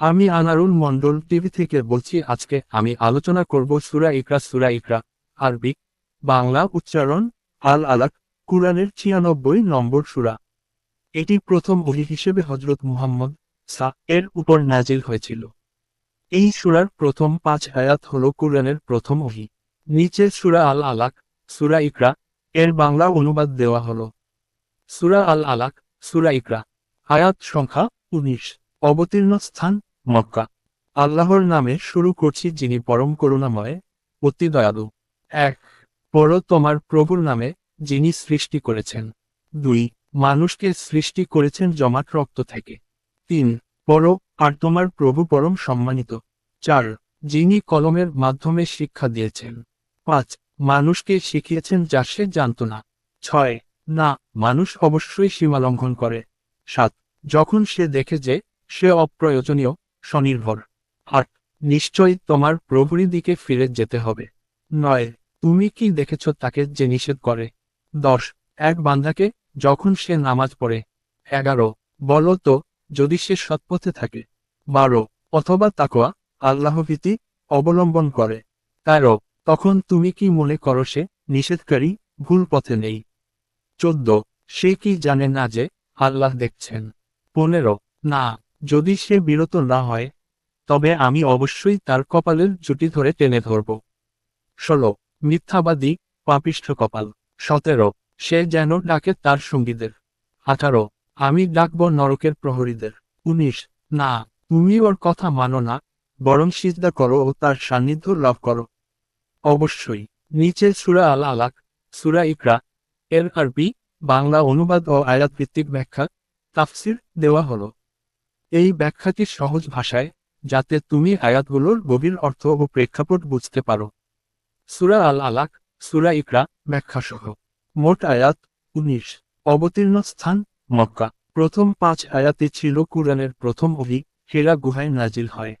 আমি আনারুল মন্ডল টিভি থেকে বলছি, আজকে আমি আলোচনা করব সুরা ইকরা সুরা ইকরা আরবি বাংলা উচ্চারণ, আল আলাক, কুরআনের ছিয়ানব্বই নম্বর সুরা। এটি প্রথম ওহি হিসেবে হজরত মুহাম্মদ সা এর উপর নাজিল হয়েছিল। এই সুরার প্রথম পাঁচ আয়াত হল কুরআনের প্রথম ওহি। নিচে সুরা আল আলাক, সুরা ইকরা এর বাংলা অনুবাদ দেওয়া হল। সুরা আল আলাক, সুরা ইকরা, আয়াত সংখ্যা উনিশ। অবতীর্ণ স্থান মক্কা। আল্লাহর নামে শুরু করছি যিনি পরম করুণাময়, অতি দয়ালু। এক, পর তোমার প্রভুর নামে, যিনি সৃষ্টি করেছেন। দুই, মানুষকে সৃষ্টি করেছেন জমাট রক্ত থেকে। তিন, পর আর তোমার প্রভু পরম সম্মানিত। চার, যিনি কলমের মাধ্যমে শিক্ষা দিয়েছেন। পাঁচ, মানুষকে শিখিয়েছেন যা সে জানত না। ছয়, না, মানুষ অবশ্যই সীমালঙ্ঘন করে। সাত, যখন সে দেখে যে সে অপ্রয়োজনীয় স্বনির্ভর। আট নিশ্চয়ই তোমার প্রভুরই দিকে ফিরে যেতে হবে। নয়, তুমি কি দেখেছ তাকে যে নিষেধ করে? দশ, এক বান্ধাকে যখন সে নামাজ পড়ে। এগারো, বলো তো, যদি সে সৎপথে থাকে। বারো, অথবা তাকোয়া আল্লাহভীতি অবলম্বন করে। তেরো, তখন তুমি কি মনে করো সে নিষেধকারী, ভুল পথে নেই? চোদ্দ, সে কি জানে না যে আল্লাহ দেখছেন? পনেরো, না যদি সে বিরত না হয়, তবে আমি অবশ্যই তার কপালের জুটি ধরে টেনে ধরব। ষোলো, মিথ্যাবাদী, পাপিষ্ঠ কপাল। সতেরো, সে যেন ডাকে তার সঙ্গীদের। আঠারো, আমি ডাকব নরকের প্রহরীদের। উনিশ, না, তুমি ওর কথা মানো না, বরং সিজদা করো ও তার সান্নিধ্য লাভ করো। অবশ্যই নিচে সুরা আল আলাক সুরা ইকরা, এর আরবি, বাংলা অনুবাদ ও আয়াত ভিত্তিক ব্যাখ্যা, তাফসির দেওয়া হলো। এই ব্যাখ্যাটি সহজ ভাষায়, যাতে তুমি আয়াতগুলোর গভীর অর্থ ও প্রেক্ষাপট বুঝতে পারো। সুরা আল আলাক সুরা ইকরা, ব্যাখ্যাসহ। মোট আয়াত উনিশ। অবতীর্ণ স্থান, মক্কা। প্রথম পাঁচ আয়াতে ছিল কুরআনের প্রথম অভি, হেরা গুহায় নাজিল হয়।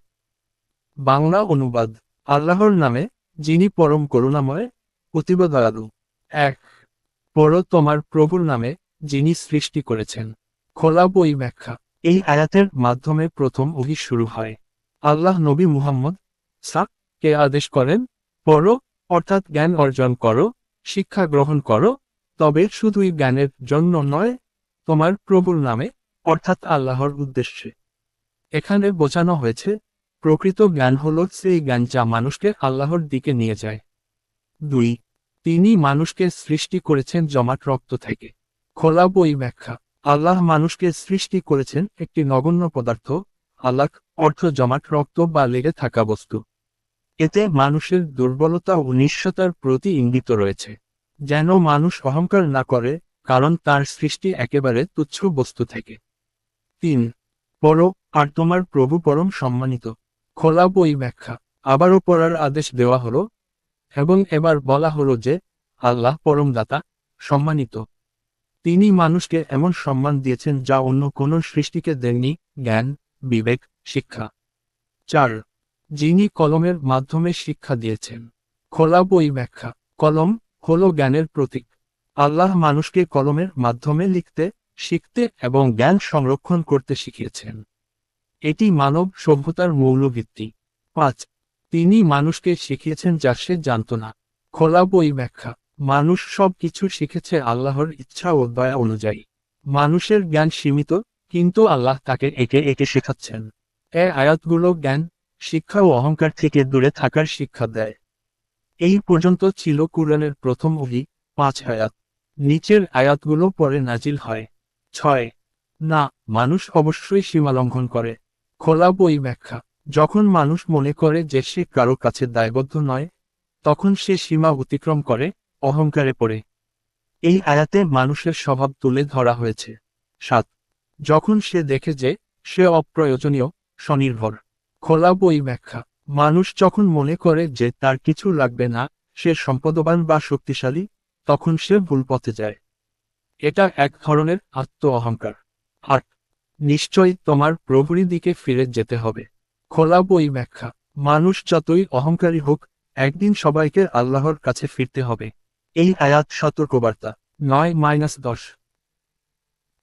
বাংলা অনুবাদ, আল্লাহর নামে, যিনি পরম করুণাময়, অতীব দয়ালু। এক, পর তোমার প্রভুর নামে, যিনি সৃষ্টি করেছেন। খোলা বই ব্যাখ্যা। এই আয়াতের মাধ্যমে প্রথম অভি শুরু হয়। আল্লাহ নবী মুহাম্মদ সাক কে আদেশ করেন, পড়ো, অর্থাৎ জ্ঞান অর্জন করো, শিক্ষা গ্রহণ করো, তবে শুধুই জ্ঞানের জন্য নয়, তোমার প্রভুর নামে, অর্থাৎ আল্লাহর উদ্দেশ্যে। এখানে বোঝানো হয়েছে, প্রকৃত জ্ঞান হল সেই জ্ঞান যা মানুষকে আল্লাহর দিকে নিয়ে যায়। দুই, তিনি মানুষকে সৃষ্টি করেছেন জমাট রক্ত থেকে। খোলা বই ব্যাখ্যা। আল্লাহ মানুষকে সৃষ্টি করেছেন একটি নগণ্য পদার্থ, আল্লাহ, অর্থ জমাট, রক্ত বা লেগে থাকা বস্তু। এতে মানুষের দুর্বলতা ও নিঃস্বতার প্রতি ইঙ্গিত রয়েছে। যেন মানুষ অহংকার না করে, কারণ তার সৃষ্টি একেবারে তুচ্ছ বস্তু থেকে। তিন পর আর তোমার প্রভু পরম সম্মানিত। খোলা বই ব্যাখ্যা। আবারও পড়ার আদেশ দেওয়া হলো। এবং এবার বলা হলো যে, আল্লাহ পরম দাতা সম্মানিত। তিনি মানুষকে এমন সম্মান দিয়েছেন যা অন্য কোনো সৃষ্টিকে দেননি জ্ঞান, বিবেক, শিক্ষা। চার, যিনি কলমের মাধ্যমে শিক্ষা দিয়েছেন। খোলা বই ব্যাখ্যা, কলম হল জ্ঞানের প্রতীক। আল্লাহ মানুষকে কলমের মাধ্যমে লিখতে, শিখতে এবং জ্ঞান সংরক্ষণ করতে শিখিয়েছেন। এটি মানব সভ্যতার মৌলভিত্তি। পাঁচ, তিনি মানুষকে শিখিয়েছেন যা সে জানত না। খোলা বই ব্যাখ্যা মানুষ সব কিছু শিখেছে আল্লাহর ইচ্ছা ও দয়া অনুযায়ী। মানুষের জ্ঞান সীমিত, কিন্তু আল্লাহ তাকে একে একে শেখাচ্ছেন। এ আয়াতগুলো জ্ঞান, শিক্ষা ও অহংকার থেকে দূরে থাকার শিক্ষা দেয়। এই পর্যন্ত ছিল কুরআনের প্রথম অভি পাঁচ আয়াত। নিচের আয়াতগুলো পরে নাজিল হয়। ছয়, না, মানুষ অবশ্যই সীমালঙ্ঘন করে। খোলা বই ব্যাখ্যা, যখন মানুষ মনে করে যে সে কারও কাছে দায়বদ্ধ নয়, তখন সে সীমা অতিক্রম করে অহংকারে পড়ে। এই আয়াতে মানুষের স্বভাব তুলে ধরা হয়েছে। সাত। যখন সে দেখে যে সে অপ্রয়োজনীয়, স্বনির্ভর, খোলা বই ব্যাখ্যা, মানুষ যখন মনে করে যে তার কিছু লাগবে না, সে সম্পদবান বা শক্তিশালী, তখন সে ভুল পথে যায়। এটা এক ধরনের আত্ম অহংকার আট। নিশ্চয়ই তোমার প্রভুরই দিকে ফিরে যেতে হবে। খোলা বই ব্যাখ্যা। মানুষ যতই অহংকারী হোক, একদিন সবাইকে আল্লাহর কাছে ফিরতে হবে। এই আয়াত সতর্কবার্তা। নয় মাইনাস দশ।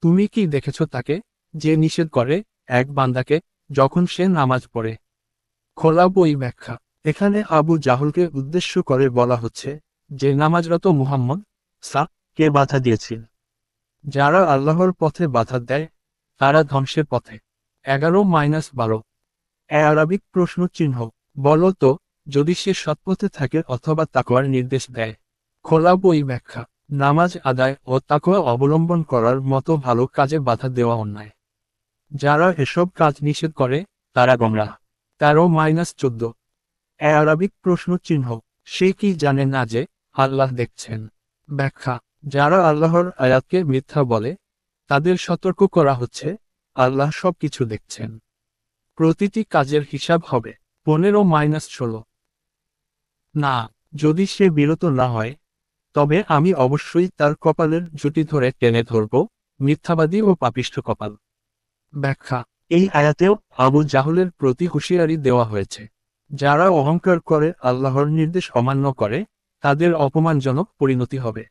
তুমি কি দেখেছ তাকে যে নিষেধ করে এক বান্দাকে যখন সে নামাজ পড়ে? খোলা বই ব্যাখ্যা। এখানে আবু জাহলকে উদ্দেশ্য করে বলা হচ্ছে যে নামাজরত মুহাম্মদ সা কে বাধা দিয়েছিল। যারা আল্লাহর পথে বাধা দেয় তারা ধ্বংসের পথে। এগারো মাইনাস বারো। আরবিক প্রশ্ন চিহ্ন বলো তো যদি সে সৎপথে থাকে অথবা তাকওয়ার নির্দেশ দেয়। খোলা বই ব্যাখ্যা, নামাজ আদায় ও তাকওয়া অবলম্বন করার মতো ভালো কাজে বাধা দেওয়া অন্যায়। যারা এসব কাজ নিষেধ করে, তারা গমরা তেরো মাইনাস চোদ্দ। আরবিক প্রশ্ন চিহ্ন সে কি জানে না যে, আল্লাহ দেখছেন। ব্যাখ্যা, যারা আল্লাহর আয়াতকে মিথ্যা বলে, তাদের সতর্ক করা হচ্ছে, আল্লাহ সব কিছু দেখছেন। প্রতিটি কাজের হিসাব হবে, পনেরো মাইনাস ষোলো। না, যদি সে বিরত না হয় তবে আমি অবশ্যই তার কপালের জুটি ধরে টেনে ধরব, মিথ্যাবাদী ও পাপিষ্ঠ কপাল। ব্যাখ্যা, এই আয়াতেও আবু জাহলের প্রতি হুঁশিয়ারি দেওয়া হয়েছে। যারা অহংকার করে, আল্লাহর নির্দেশ অমান্য করে, তাদের অপমানজনক পরিণতি হবে।